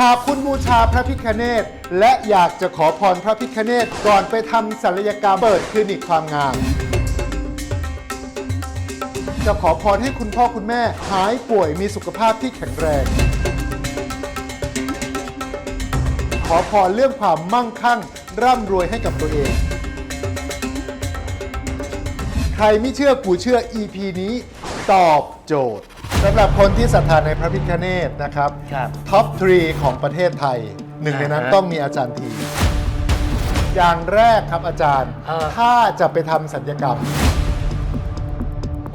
หากคุณบูชาพระพิคเนตและอยากจะขอพรพระพิคเนตก่อนไปทำศัลยกรรมเปิดคลินิกความงาม จะขอพรให้คุณพ่อคุณแม่หายป่วยมีสุขภาพที่แข็งแรง ขอพรเรื่องความมั่งคั่ง ร่ำรวยให้กับตัวเอง ใครไม่เชื่อกูเชื่อ EP นี้ ตอบโจทย์ สำหรับคนที่ศรัทธาในพระพิฆเนศนะครับ ครับ ท็อป3ของประเทศไทย หนึ่งในนั้นอ่าฮะต้องมีอาจารย์ที อย่างแรกครับอาจารย์ เออ ถ้าจะไปทำสัญญกรรม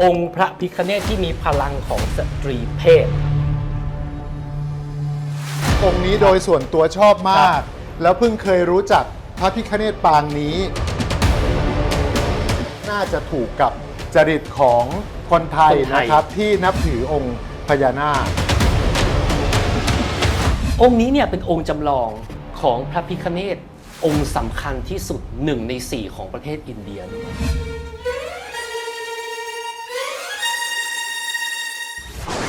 องค์พระพิคเนตที่มีพลังของสตรีเพศองค์นี้โดยส่วนตัวชอบมากครับแล้วเพิ่งเคยรู้จักพระพิฆเนศปางนี้ น่าจะถูกกับ จริตของคนไทย นะครับที่นับถือองค์พญานาค องค์นี้เนี่ยเป็นองค์จำลองของพระพิคเนตองค์สำคัญที่สุดหนึ่งในสี่ของประเทศอินเดียด้วย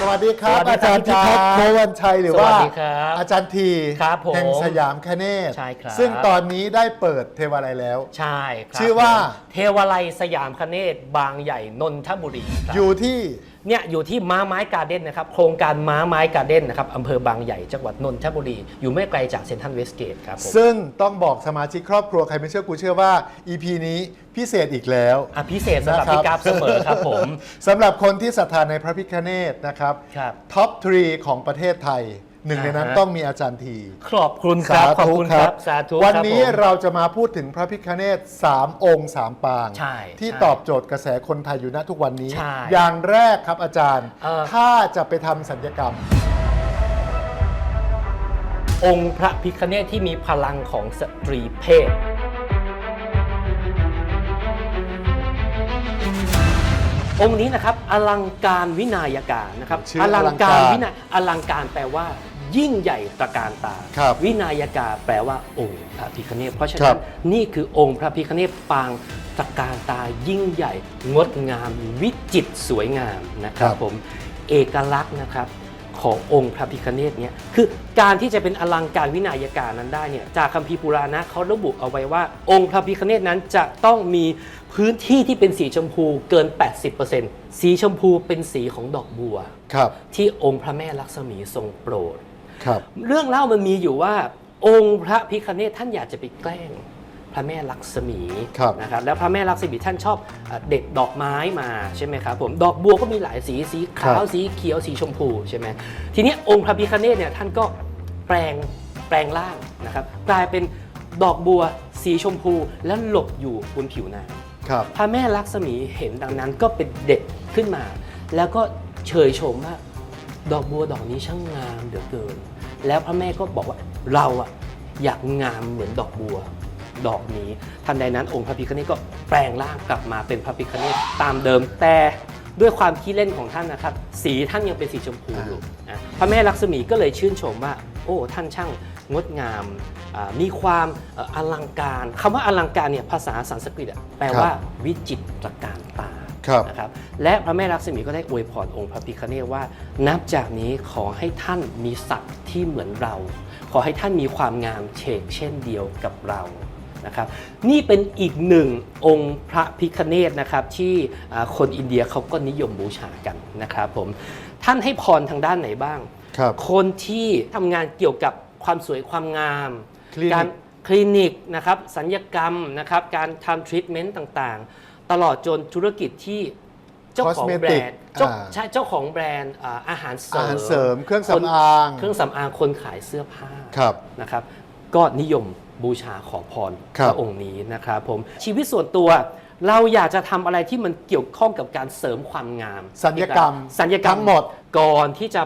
สวัสดีครับ สวัสดีครับอาจารย์พิทักษ์โควันชัยหรือว่าสวัสดีครับอาจารย์ทีครับผมแห่งสยามคเนศใช่ครับ ซึ่งตอนนี้ได้เปิดเทวาลัยแล้ว ใช่ครับชื่อว่า เทวาลัยสยามคเนตบางใหญ่นนทบุรีครับอยู่ที่ เนี่ยอยู่ที่ม้าไม้การ์เด้นนะครับโครงการม้าไม้การ์เด้นนะครับอำเภอบางใหญ่จังหวัดนนทบุรี อยู่ไม่ไกลจากเซ็นทรัลเวสเกตครับผมซึ่งต้องบอกสมาชิกครอบครัวใครไม่เชื่อกูเชื่อว่า EP นี้พิเศษอีกแล้ว อะพิเศษสำหรับพี่กราฟเสมอครับผม สำหรับคนที่ศรัทธาในพระพิฆเนศนะครับ ครับ ท็อป3ของประเทศไทย หนึ่งในนั้นอ่าฮะต้องมีอาจารย์ทีขอบคุณครับขอบคุณครับสาธุวันครับนี้ผมเราจะมาพูดถึงพระพิฆเนศ3องค์3ปางใช่ที่ใช่ตอบโจทย์กระแสคนไทยอยู่ณทุกวันนี้ใช่อย่างแรกครับอาจารย์เอ่อถ้าจะไปทำสัญญกรรม องค์พระพิคเนตที่มีพลังของสตรีเพศองค์นี้นะครับอลังการวินายการนะครับชื่อลังอลังการวินาอลังการแปลว่า ยิ่งใหญ่ตระการตา ครับวินายกาแปลว่าองค์พระพิคเนตเพราะฉะครันั้บนนี่คือองค์พระพิคเนตปางตระการตายิ่งใหญ่ งดงามวิจิตรสวยงามนะครับผมเอกลักษณ์นะครับขององค์พระพิคเนตเนี่ยคือการที่จะเป็นอลังการวินายการนั้นได้เนี่ยจากคัมภีร์ปุราณะเขาระบุเอาไว้ว่า องค์พระพิคเนตนั้นจะต้องมีพื้นที่ที่เป็นสีชมพูเกิน 80%สีชมพูเป็นสีของดอกบัว ครับ ที่องค์พระแม่ลักษมีทรงโปรด ครับเรื่องเล่ามันมีอยู่ว่า องค์พระพิคเนตท่านอยากจะไปแกล้งพระแม่ลักษมีครับนะครับแล้วพระแม่ลักษมีท่านชอบเอ่อเด็ดดอกไม้มาใช่ไหมครับผมดอกบัวก็มีหลายสีสีขาวสีเขียวสีชมพูใช่ไหมทีนี้องค์พระพิคเนตเนี่ยท่านก็แปลงแปลงร่างนะครับกลายเป็นดอกบัวสีชมพูแล้วหลบอยู่บนผิวน้ำครับพระแม่ลักษมีเห็นดังนั้นก็เป็นเด็ดขึ้นมา แล้วก็เชยชมว่า ดอกบัวดอกนี้ช่างงามเหลือเกิน แล้วพระแม่ก็บอกว่าเราอะอยากงามเหมือนดอกบัวดอกนี้ทันใดนั้นองค์พระพิฆเนศก็แปลงร่างกลับมาเป็นพระพิฆเนศตามเดิมแต่ด้วยความขี้เล่นของท่านนะครับ สีท่านยังเป็นสีชมพูอยู่อะพระแม่ลักษมีก็เลยชื่นชมว่า โอ้ท่านช่างงดงามอ่ามีความเอ่ออลังการคำว่าอลังการเนี่ยภาษาสันสกฤตอะแปลว่าวิจิตรการตาครับ นะครับและพระแม่ลักษมีก็ได้อวยพรองค์พระพิฆเนศว่า นับจากนี้ขอให้ท่านมีศักดิ์ที่เหมือนเรา ขอให้ท่านมีความงามเฉกเช่นเดียวกับเรานะครับนี่เป็นอีกหนึ่งองค์พระพิฆเนศนะครับที่อ่าคนอินเดียเขาก็นิยมบูชากันนะครับผมท่านให้พรทางด้านไหนบ้างครับคนที่ทำงานเกี่ยวกับความสวยความงามคลินิกการคลินิกนะครับสัญญกรรมนะครับการทำทรีทเมนต์ต่างๆ ตลอดจนธุรกิจที่เจ้าของแบร Cosmetic นด์เจ้าอ่า ใช่เจ้าของแบรนด์อ่าอาหารเสริอามหารเสริมเครื่องคนสำอาง เครื่องสำอางคนขายเสื้อผ้า ครับ นะครับก็นิยมบูชาขอพรครับพระองค์นี้นะครับผมชีวิตส่วนตัวเราอยากจะทำอะไรที่มันเกี่ยวข้องกับการเสริมความงามสัญญกรรมสัญญกรรมทั้งหมด ก่อนที่จะ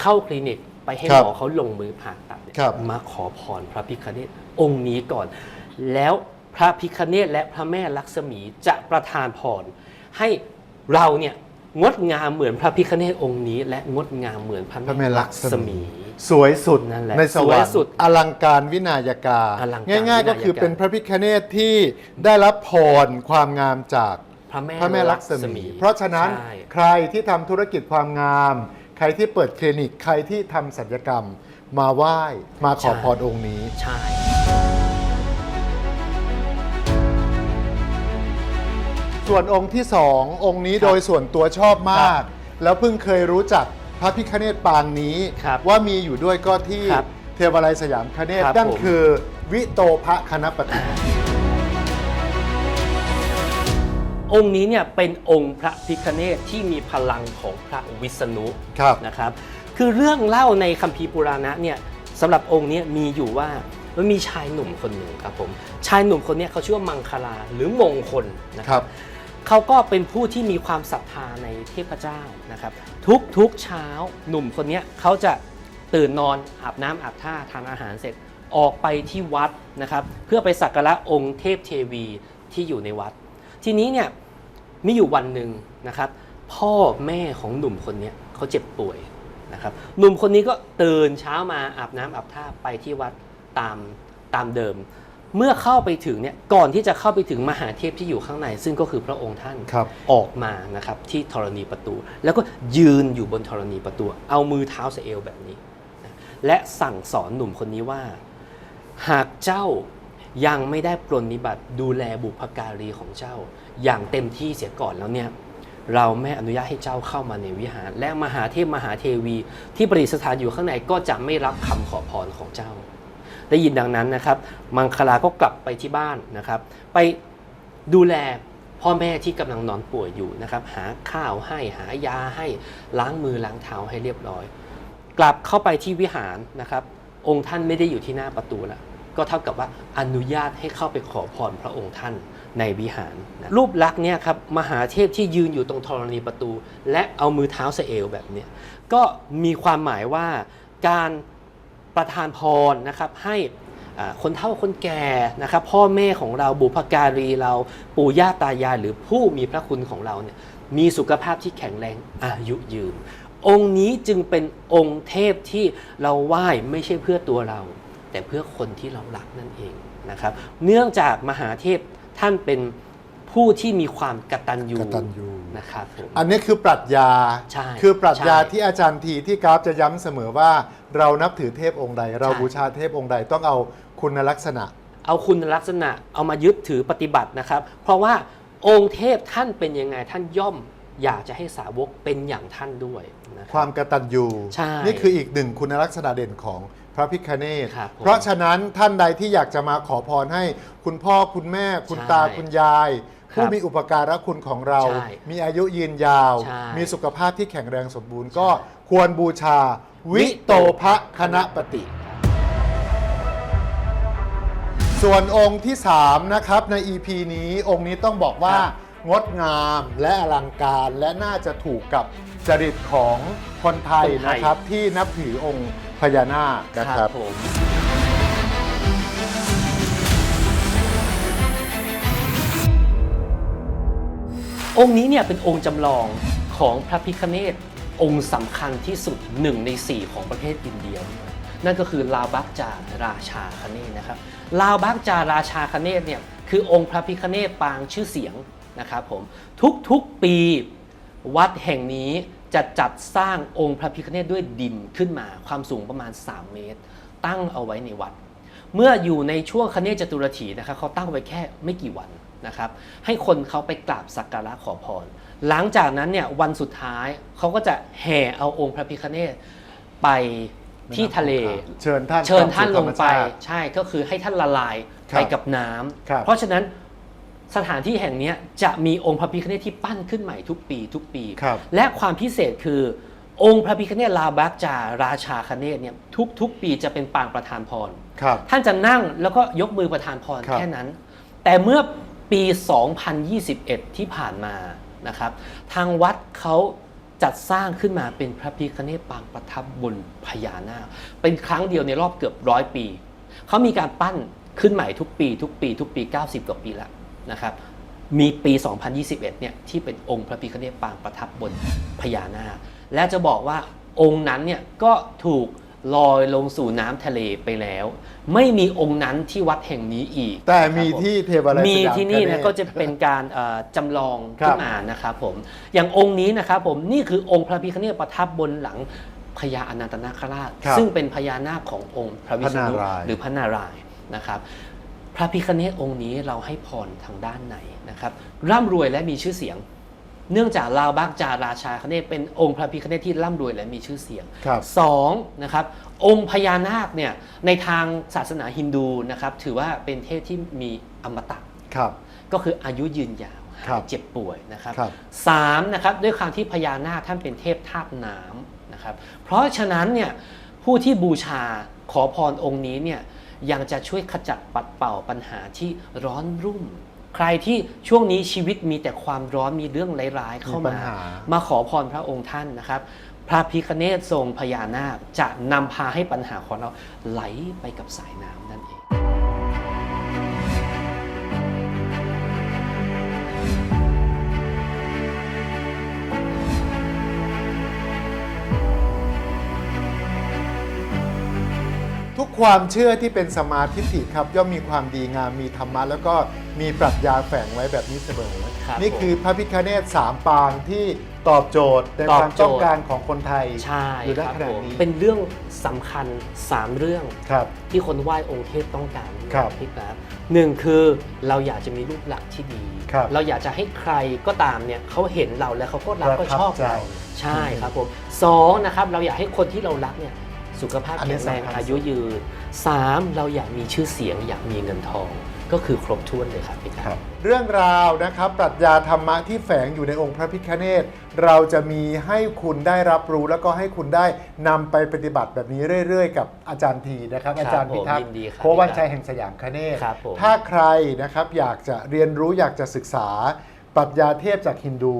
เข้าคลินิกไปให้ครัหบมอเขาลงมือผ่าตัดครับ มาขอพรพระพิคเนตองค์นี้ก่อน แล้ว พระพิคเนตและพระแม่ลักษมีจะประทานพรให้เราเนี่ยงดงามเหมือนพระพิคเนตองค์นี้ และงดงามเหมือนพระพระแม่แม่ลัลักกษษมีมี สวยสุดนั่นแหละในสวรรสวยค์สุดอลังการวินายกาอลังการง่ายๆ ก็คือวินายกาเป็นพระพิฆเนศที่ได้รับพรความงามจากพระแม่พระแม่ลักษมี เพราะฉะนั้นใช่ใครที่ทำธุรกิจความงาม ใครที่เปิดคลินิก ใครที่ทำศัลยกรรม มาไหว้มาขอใช่พรองค์นี้ ใช่ ส่วนองค์ที่สององค์นี้ครับโดยส่วนตัวชอบมากครัแล้วเพิ่งเคยรู้จักพระพิคเนตปางนี้ครับว่ามีอยู่ด้วยก็ที่ครับเทวาลัยสยามคเนตครับนั่นผมคือวิโตภคณปฏิองค์นี้เนี่ยเป็นองค์พระพิคเนตที่มีพลังของพระวิษณุครับนะครับ คือเรื่องเล่าในคัมภีร์ปุราณะเนี่ยสำหรับองค์เนี้มีอยู่ว่ามันมีชายหนุ่มคนหนึ่งครับผมชายหนุ่มคนเนี้เขาชื่อว่ามังคลาหรือมงคลนะคครัรับบ เขาก็เป็นผู้ที่มีความศรัทธาในเทพเจ้านะครับ ทุกทุกเช้าหนุ่มคนนี้เขาจะตื่นนอนอาบน้ำอาบท่าทานอาหารเสร็จออกไปที่วัดนะครับ เพื่อไปสักการะองค์เทพเทวีที่อยู่ในวัด ทีนี้เนี่ยมีอยู่วันหนึ่งนะครับ พ่อแม่ของหนุ่มคนนี้เขาเจ็บป่วยนะครับหนุ่มคนนี้ก็ตื่นเช้ามาอาบน้ำอาบท่าไปที่วัดตามตามเดิม เมื่อเข้าไปถึงเนี่ยก่อนที่จะเข้าไปถึงมหาเทพที่อยู่ข้างใน ซึ่งก็คือพระองค์ท่านครับ ออกมานะครับที่ธรณีประตู แล้วก็ยืนอยู่บนธรณีประตู เอามือเท้าสะเอวแบบนี้นะและสั่งสอนหนุ่มคนนี้ว่า หากเจ้ายังไม่ได้ปรนนิบัติดูแลบุพการีของเจ้า อย่างเต็มที่เสียก่อนแล้วเนี่ยเราไม่อนุญาตให้เจ้าเข้ามาในวิหาร และมหาเทพมหาเทวีที่ประดิษฐานอยู่ข้างในก็จะไม่รับคำขอพรของเจ้า ได้ยินดังนั้นนะครับ มังคลาก็กลับไปที่บ้านนะครับ ไปดูแลพ่อแม่ที่กำลังนอนป่วยอยู่นะครับ หาข้าวให้หายาให้ล้างมือล้างเท้าให้เรียบร้อย กลับเข้าไปที่วิหารนะครับ องค์ท่านไม่ได้อยู่ที่หน้าประตูแล้วก็เท่ากับว่าอนุญาตให้เข้าไปขอพรพระองค์ท่านในวิหารนะรูปลักษณ์เนี่ยครับมหาเทพที่ยืนอยู่ตรงธรณีประตู และเอามือเท้าสเอวแบบเนี้ยก็มีความหมายว่าการ ประทานพรนะครับให้คนเฒ่าคนแก่นะครับพ่อแม่ของเราบุพการีเราปู่ย่าตายายหรือผู้มีพระคุณของเราเนี่ยมีสุขภาพที่แข็งแรงอายุยืน องค์นี้จึงเป็นองค์เทพที่เราไหว้ไม่ใช่เพื่อตัวเรา แต่เพื่อคนที่เรารักนั่นเองนะครับเนื่องจากมหาเทพท่านเป็นผู้ที่มีความกตัญญูกตัญญู นะครับผม อันนี้คือปรัชญา ใช่คือปรัชญาใช่ที่อาจารย์ทีที่กราฟจะย้ำเสมอว่า เรานับถือเทพองค์ใด เราใช่ บูชาเทพองค์ใดต้องเอาคุณลักษณะ เอาคุณลักษณะเอามายึดถือปฏิบัตินะครับ เพราะว่าองค์เทพท่านเป็นยังไงท่านย่อม อยากจะให้สาวกเป็นอย่างท่านด้วยนะคครับ วามกตัญญูใช่นี่คืออีกหนึ่งคุณลักษณะเด่นของพระพิคเนตครับผมเพราะฉะนั้นท่านใดที่อยากจะมาขอพรให้คุณพ่อคุณแม่ คุณใช่ตาคุณยายครับ ผู้มีอุปการะคุณของเรา ใช่มีอายุยืนยาว ใช่มีสุขภาพที่แข็งแรงสมบูรณ์ ก็ควรบูชา วิโตภคณปฏิ ส่วนองค์ที่ 3 นะครับใน EP นี้องค์นี้ต้องบอกว่า ครับงดงามและอลังการและน่าจะถูกกับจริตของคนไทยคนไทย นะครับ ที่นับถือองค์พญานาคนะครับผม องค์นี้เนี่ยเป็นองค์จำลองของพระพิคเนตองค์สำคัญที่สุดหนึ่งในสี่ของประเทศอินเดีย นั่นก็คือลาวบักจาราชาคเนตนะครับลาวบักจาราชาคเนตเนี่ยคือองค์พระพิคเนตปางชื่อเสียงนะครับผมทุกๆปีวัดแห่งนี้จะจัดสร้างองค์พระพิคเนตด้วยดินขึ้นมาความสูงประมาณ 3 เมตร ตั้งเอาไว้ในวัด เมื่ออยู่ในช่วงคเนศจตุรถีนะครับเขาตั้งไว้แค่ไม่กี่วัน นะครับให้คนเขาไปกราบสักการะขอพร หลังจากนั้นเนี่ยวันสุดท้ายเขาก็จะแห่เอาองค์พระพิฆเนศไปที่ทะเลเชิญท่านเชิญท่านลงไปเข้าสู่ธรรมชาติใช่ก็คือให้ท่านละลายครับไปกับน้ำครับเพราะฉะนั้นสถานที่แห่งเนี้ยจะมีองค์พระพิฆเนศที่ปั้นขึ้นใหม่ทุกปีทุกปีครับและความพิเศษคือองค์พระพิฆเนศลาบักจาราชาคเนศเนี่ยทุกๆปีจะเป็นปางประธานพรครับท่านจะนั่งแล้วก็ยกมือประทานพรครับแค่นั้น แต่เมื่อ ปี 2021 ที่ผ่านมานะครับทางวัดเขาจัดสร้างขึ้นมาเป็นพระพิฆเนศปางประทับบนพญานาคเป็นครั้งเดียวในรอบเกือบร้อยปี เขามีการปั้นขึ้นใหม่ทุกปี ทุกปี ทุกปี 90 กว่าปีแล้วนะครับมีปี 2021 เนี่ยที่เป็นองค์พระพิฆเนศปางประทับบนพญานาคและจะบอกว่าองค์นั้นเนี่ยก็ถูก ลอยลงสู่น้ำทะเลไปแล้ว ไม่มีองค์นั้นที่วัดแห่งนี้อีกแต่มีครับผที่เทวาลัยมีสยามที่นี่คเตนะก็จะเป็นการเอ่อจำลองครับขึ้นมานะครับผมอย่างองค์นี้นะครับผมนี่คือองค์พระพิฆเนศประทับบนหลังพญาอนันตนาคราช ครับซึ่งเป็นพญานาคขององค์พระวิษณุพระนารายณ์ หรือพระนารายณ์นะครับ พระพิคเนตองค์นี้เราให้พรทางด้านไหนนะครับ ร่ำรวยและมีชื่อเสียง เนื่องจากลาวบักจาราชาคเนตเป็นองค์พระพิคเนตที่ร่ำรวยและมีชื่อเสียงครับสองนะครับองค์พญานาคเนี่ยในทางศาสนาฮินดูนะครับถือว่าเป็นเทพที่มีอมตะครับ ก็คืออายุยืนยาวครัหาบยเจ็บป่วยนะครับครับ สามนะครับด้วยความที่พญานาคท่านเป็นเทพธาตุน้ำนะครับเพราะฉะนั้นเนี่ยผู้ที่บูชาขอพรองค์นี้เนี่ยยังจะช่วยขจัดปัดเป่าปัญหาที่ร้อนรุ่ม ใครที่ช่วงนี้ชีวิตมีแต่ความร้อนมีเรื่องร้ายๆเข้ามีปัมาญหามาขอพรพระองค์ท่านนะครับ พระพิคเนศทรงพญานาคจะนำพาให้ปัญหาของเราไหลไปกับสายน้ำ ทุกความเชื่อที่เป็นสมาธิฐิครับย่อมมีความดีงามมีธรรมะแล้วก็มีปรัชญาแฝงไว้แบบนี้เสมอ ครับนี่คือพระพิคเนตสามปางที่ตอบโจทย์ในตอบความโจทย์ ต้องการของคนไทยใช่อยู่ณครับขณะผมนี้เป็นเรื่องสำคัญ 3 เรื่องครับ ที่คนไหว้องค์เทพต้องการครับพี่ครับหนึ่งคือเราอยากจะมีรูปลักษณ์ที่ดี ครับเราอยากจะให้ใครก็ตามเนี่ยเขาเห็นเราแล้วเขาก็รักประก็ทับชอบใจ เราใช่ครับผมสองนะครับเราอยากให้คนที่เรารักเนี่ย สุขภาพอันนี้แข็งแรงสำคัญอายุยืนสามเราอยากมีชื่อเสียงอยากมีเงินทอง ก็คือครบถ้วนเลยครับพี่ครับ เรื่องราวนะครับปรัชญาธรรมะที่แฝงอยู่ในองค์พระพิฆเนศเราจะมีให้คุณได้รับรู้แล้วก็ให้คุณได้นำไปปฏิบัติแบบนี้เรื่อย ๆ กับอาจารย์ทีนะครับ ครับอาจารย์พิทักผมยิษ์นดีครับโควันชัยแห่งสยามคเนศครับผม ถ้าใครนะครับอยากจะเรียนรู้อยากจะศึกษา ปรัชญาเทพจากฮินดู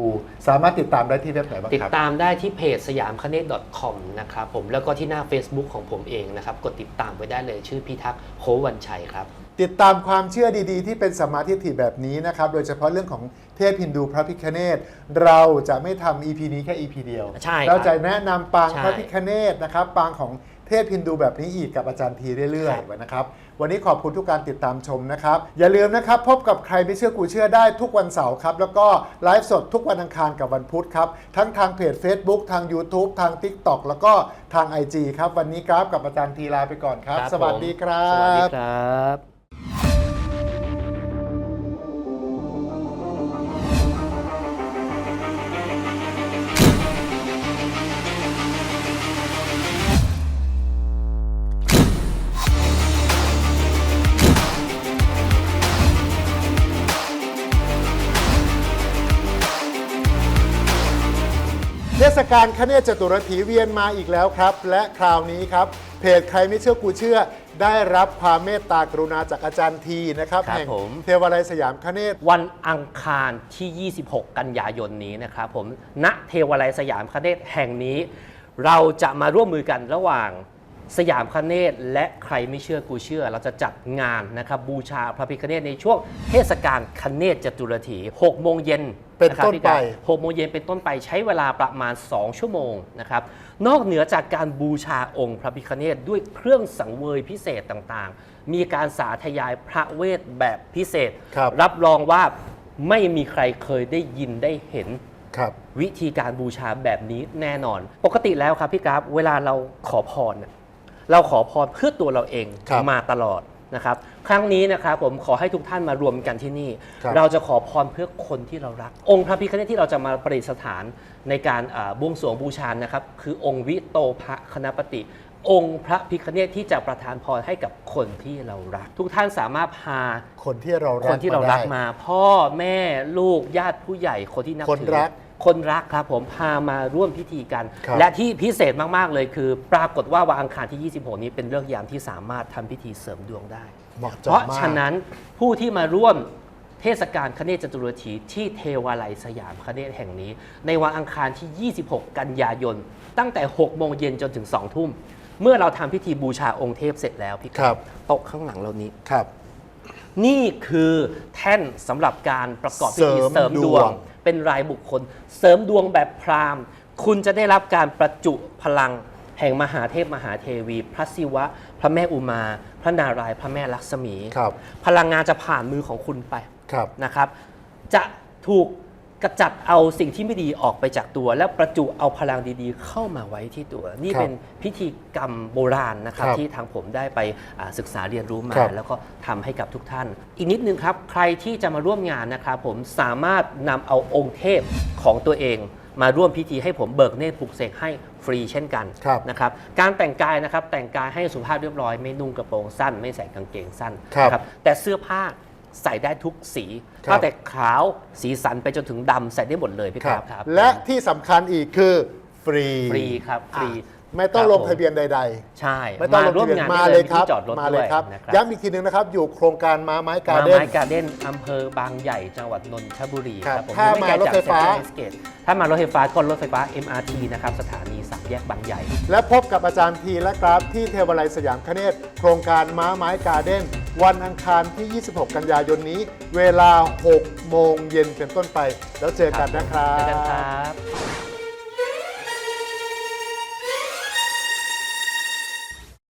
สามารถติดตามได้ที่เว็บไหนบ้างติดครับ ตามได้ที่เพจสยามคเนต .com นะครับผมแล้วก็ที่หน้า Facebook ของผมเองนะครับ กดติดตามไว้ได้เลยชื่อพิทักษ์โควันชัยครับ ติดตามความเชื่อดีๆ ที่เป็นสมมาธิฐิแบบนี้นะครับ โดยเฉพาะเรื่องของเทพฮินดูพระพิคเนตเราจะไม่ทำ EP นี้แค่ EP เดียว ใช่ครับเราจะแนะนำปางใช่ พระพิคเนตนะครับ ปางของ เทพฮินดูแบบนี้อีกกับอาจารย์ทีเรื่อยครับๆนะครับ วันนี้ขอบคุณทุกการติดตามชมนะครับ อย่าลืมนะครับ พบกับใครไม่เชื่อกูเชื่อได้ทุกวันเสาร์ครับ แล้วก็ไลฟ์สดทุกวันอังคารกับวันพุธครับ ทั้งทางเพจ Facebook ทาง YouTube ทาง TikTok แล้วก็ทาง IG ครับ วันนี้กราฟกับอาจารย์ทีลาไปก่อนครับครับสวัสผมดีครับ สวัสดีครับ เทศกาลคเนศจตุรถีเวียนมาอีกแล้วครับ และคราวนี้ครับ เพจใครไม่เชื่อกูเชื่อ ได้รับความเมตตากรุณาจากอาจารย์ทีนะครับครับแห่งผม เทวาลัยสยามคเนศ วันอังคารที่ 26 กันยายนนี้นะครับผม ณ เทวาลัยสยามคเนศแห่งนี้ เราจะมาร่วมมือกันระหว่างสยามคเนศและใครไม่เชื่อกูเชื่อ เราจะจัดงานนะครับบูชาพระพิคเนศในช่วงเทศกาลคเนศจตุรถี6โมงเย็น เป็นนะครับต้นพี่กาไปหกโมงเย็นเป็นต้นไปใช้เวลาประมาณ 2 ชั่วโมงนะครับนอกเหนือจากการบูชาองค์พระพิคเนศด้วยเครื่องสังเวยพิเศษต่างๆ มีการสาธยายพระเวทแบบพิเศษครับรับรองว่าไม่มีใครเคยได้ยินได้เห็นครับวิธีการบูชาแบบนี้แน่นอน ปกติแล้วครับพี่กราฟเวลาเราขอพรน่ะเราขอพรเพื่อตัวเราเองครับมาตลอด นะครับครั้งนี้นะครับผมขอให้ทุกท่านมารวมกันที่นี่ ครับเราจะขอพรเพื่อคนที่เรารัก องค์พระพิฆเนศที่เราจะมาประดิษฐานในการอ่าบวงสรวงบูชานะครับ คือองค์วิโตภคณปติองค์พระพิฆเนศที่จะประทานพรให้กับคนที่เรารัก ทุกท่านสามารถพาคนที่เรารักคนที่เรารักได้มา พ่อแม่ลูกญาติผู้ใหญ่คนที่นับคนถือรัก คนรักครับผมพามาร่วมพิธีกัน ครับ และที่พิเศษมาก ๆ เลยคือ ปรากฏว่าวันอังคารที่ 26 นี้เป็นเลิกษ์ยามที่สามารถทำพิธีเสริมดวงได้ เหมาะเพเจาะราะมาก ฉะนั้นผู้ที่มาร่วมเทศกาลคเนศจตุรถีที่เทวาลัยสยามคเนศแห่งนี้ ในวันอังคารที่ 26 กันยายน ตั้งแต่ 6 โมงเย็นจนถึง 2 ทุ่ม เมื่อเราทำพิธีบูชาองค์เทพเสร็จแล้วพี่ครับโต๊ะข้างหลังเรานี้ ครับ นี่คือแท่นสำหรับการประกอบพิธีเสเสริริมมดดววง ง เป็นรายบุคคล เสริมดวงแบบพราหมณ์ คุณจะได้รับการประจุพลัง แห่งมหาเทพมหาเทวี พระศิวะ พระแม่อุมา พระนารายณ์พระแม่ลักษมี ครับ พลังงานจะผ่านมือของคุณไปครับ นะครับ จะถูก กระจัดเอาสิ่งที่ไม่ดีออกไปจากตัว แล้วประจุเอาพลังดีๆ เข้ามาไว้ที่ตัว นี่ครับเป็นพิธีกรรมโบราณนะครับครับที่ทางผมได้ไปอ่าศึกษาเรียนรู้มา ครับแล้วก็ทำให้กับทุกท่าน อีกนิดนึงครับ ใครที่จะมาร่วมงานนะครับผมสามารถนำเอาองค์เทพของตัวเอง มาร่วมพิธีให้ผมเบิกเนตรปลุกเสกให้ฟรีเช่นกันครับ นะครับการแต่งกายนะครับแต่งกายให้สุภาพเรียบร้อยไม่นุ่งกระโปรงสั้น ไม่ใส่กางเกงสั้นครับ นะแต่เสื้อผ้า ใส่ได้ทุกสีครับ ตั้งแต่ขาวสีสันไปจนถึงดำใส่ได้หมดเลยพี่คครัรับบครับและที่สำคัญอีกคือฟรีฟรีครับฟรี อะไม่ต้องครับลงทะเบียนใดๆใช่ไม่ต้องลงร่วทะมเบียนงานมาได้เลเลยยครับที่จอดรถมาด้เลวยยครับนะครับย้ำอีกทีหนึงนะครับ อยู่โครงการม้าไม้กามาเด้น ไม้การ์เด้นอำเภอบางใหญ่จังหวัดนนทบุรีครับครับผมถ้าอยู่มาไกลรถไฟฟ้าจาก Central Westgate ถ้ามารถไฟฟ้าก็รถไฟฟ้า MRT นะครับสถานีสามแยกบางใหญ่ และพบกับอาจารย์ทีและกราฟที่เทวาลัยสยามคเนศโครงการม้าไม้การ์เด้น วันอังคารที่ 26 กันยายนนี้ เวลา 6 โมงเย็นเป็นต้นไป แล้วเจอกันนะครับ เจอกันครับ